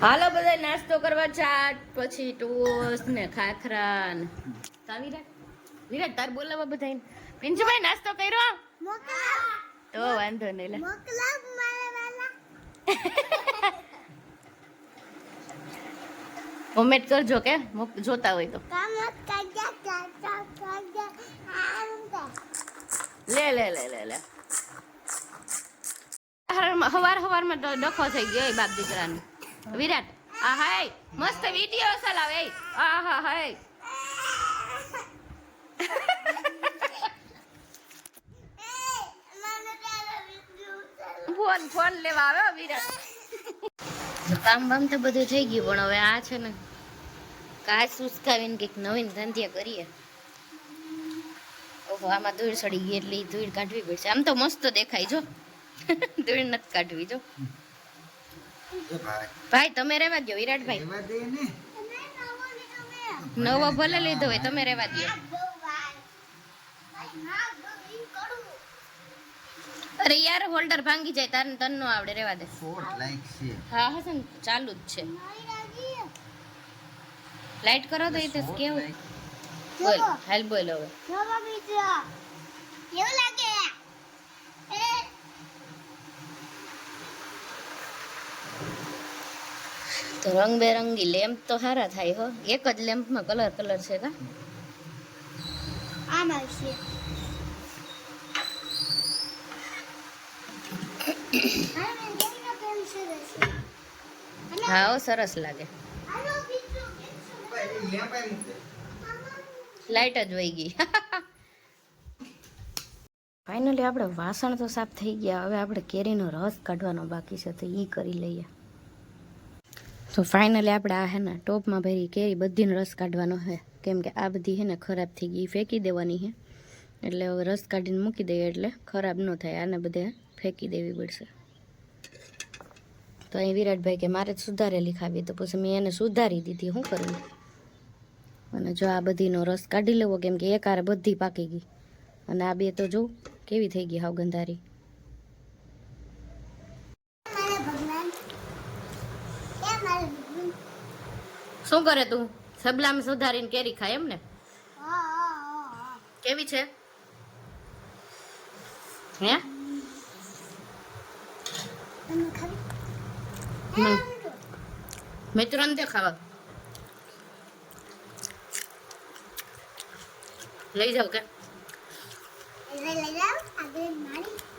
હાલો બધા નાસ્તો કરવા ચાટ, પછી ટોસ્ટ ને ખાખરા ને તા વિરાટ વિરાટ તાર બોલાવા બધા પિંચુભાઈ, નાસ્તો કર્યો? તો વાંધો નહીં, લે. કોમેન્ટ કરજો કે જોતા હોય તો. લે લે લે લે લે. હવાર હવારમાં તો ડખો થઈ ગયો બાપ દીકરાનો. વિરાટ, આ હાય, મસ્ત વીડિયો ચલાવે આ હા, હાય. ફોન ફોન લેવા આવ્યો વિરાટ. કામ બામ તો બધું થઈ ગયું, પણ હવે આ છે ને કાચ સુસ્કાવીને કંઈક નવીન ધંધ્યા કરીએ. ઓહો, આમાં ધૂળ સડી ગઈ એટલે ધૂળ કાઢવી પડશે. આમ તો મસ્ત દેખાય, જો. ધૂળ નથી કાઢવી, જો. ભાઈ. તમે રહેવા દો વિરાટભાઈ. એવા દે ને. નવો ભલે લીધો હોય તમે રહેવા દો અરે યાર હોલ્ડર ભાંગી જાય તારે તન નો આવડે રહેવા દે. હા હા હશે ને ચાલુ જ છે. લાઈટ કરો તો એ તો કેવું? બોલ હાલ બોલ હવે. કેવું લાગે તો રંગબેરંગી લેમ્પ તો સારા થાય હો. એક જ લેમ્પમાં કલર કલર છે કા? આમાં છે. હા હો સરસ લાગે. લાઈટ જ વહી ગઈ. ફાઇનલી આપણે વાસણ તો સાફ થઈ ગયા. હવે આપણે કેરીનો રસ કાઢવાનો બાકી છે તો એ કરી લઈએ. તો ફાઇનલી આપણે આ હે ને ટોપમાં ભરી કેરી બધીનો રસ કાઢવાનો છે કેમ કે આ બધી હે ને ખરાબ થઈ ગઈ ફેંકી દેવાની છે એટલે હવે રસ કાઢીને મૂકી દઈએ એટલે ખરાબ ન થાય, આને બધે ફેંકી દેવી પડશે. તો અહીં વિરાટભાઈ કે મારે જ સુધારેલી ખાવી તો પછી મેં એને સુધારી દીધી શું કરવું અને જો આ બધીનો રસ કાઢી લેવો, કેમ કે આરે બધી પાકી ગઈ. અને આ બે તો જો કેવી થઈ ગઈ હાવ ગંધારી મારા ભગવાન એ મારા ભગવાન શું કરે તું? સબલામ સુધારીને કેરી ખાય એમ ને કેવી છે? હે? મિત્રો ને ખાવા. લઈ જાવ કે? લઈ જાઓ. આગળ મારી.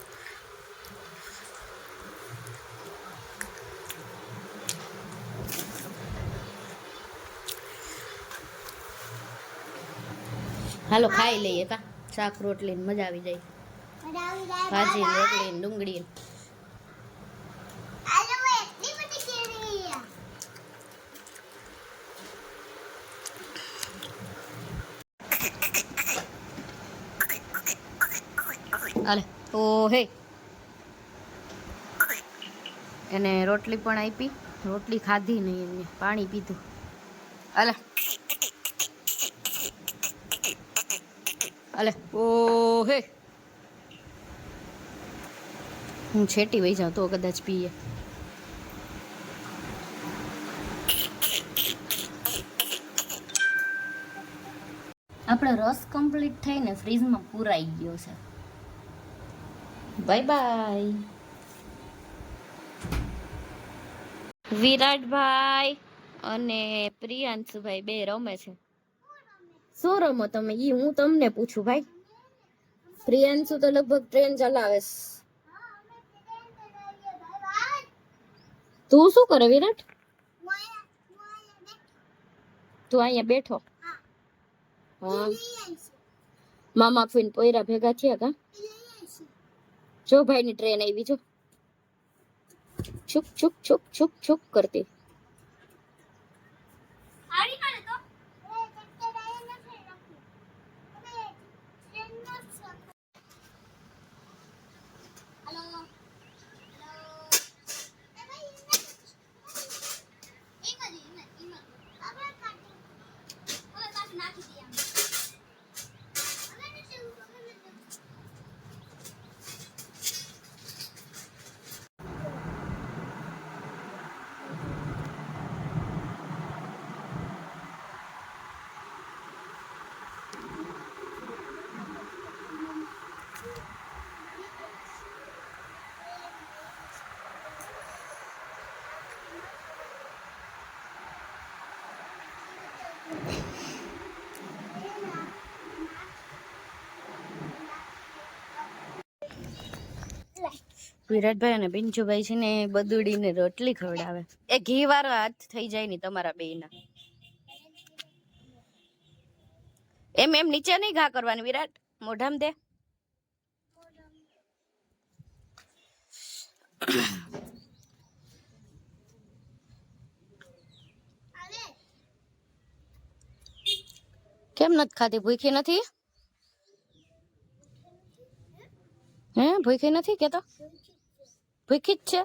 હાલો, ખાઈ લઈએ કા? શાક, રોટલી મજા આવી જાય. ભાજી રોટલી ડુંગળી હાલે ઓ હે. એને રોટલી પણ આપી, રોટલી ખાધી નહીં એમને પાણી પીધું. હાલે. હાલે ઓ હે હું છેટી વહી જાઉં તો કદાચ પીએ. આપણો રસ કમ્પ્લીટ થઈને ફ્રીજમાં પૂરાઈ ગયો છે. બાય બાય વિરાટભાઈ અને પ્રિયાંશુભાઈ બે રમે છે. શું રમો તમે ઈ હું તમને પૂછું ભાઈ. પ્રિયાંશુ તો લગભગ ટ્રેન ચલાવે છે. તું શું કરે વિરાટ? તું અહીંયા બેઠો. હા. મામા ફીન પોયરા ભેગા થયા કા? જો ભાઈની ટ્રેન આવી જો. છુક છુક છુક છુક છુક કરતી. વિરાટભાઈ અને પિંચુભાઈ છે ને બદુડીને રોટલી ખવડાવે. એ ઘી વાળો હાથ થઈ જાય ને તમારા બેયના. એમ એમ નીચે નહીં ઘા કરવાની વિરાટ, મોઢામ દે. કેમ નથી ખાતી ભૂખી નથી? હે, ભૂખી નથી કેતો? છે.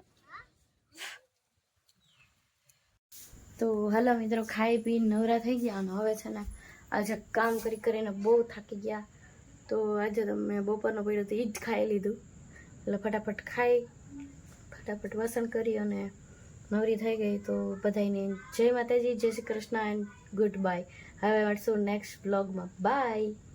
તો હાલો મિત્રો, ખાઈ પી નવરા થઈ ગયા અને હવે છે ને આજે કામ કરી કરીને બહુ થાકી ગયા. તો આજે તો મેં બપોરનો પડ્યો તો એ જ ખાઈ લીધું. એટલે ફટાફટ ખાઈ, ફટાફટ વાસણ કરી અને નવરી થઈ ગઈ. તો બધાને જય માતાજી, જય Shri Krishna and good bye હવે મળશું નેક્સ્ટ બ્લોગમાં બાય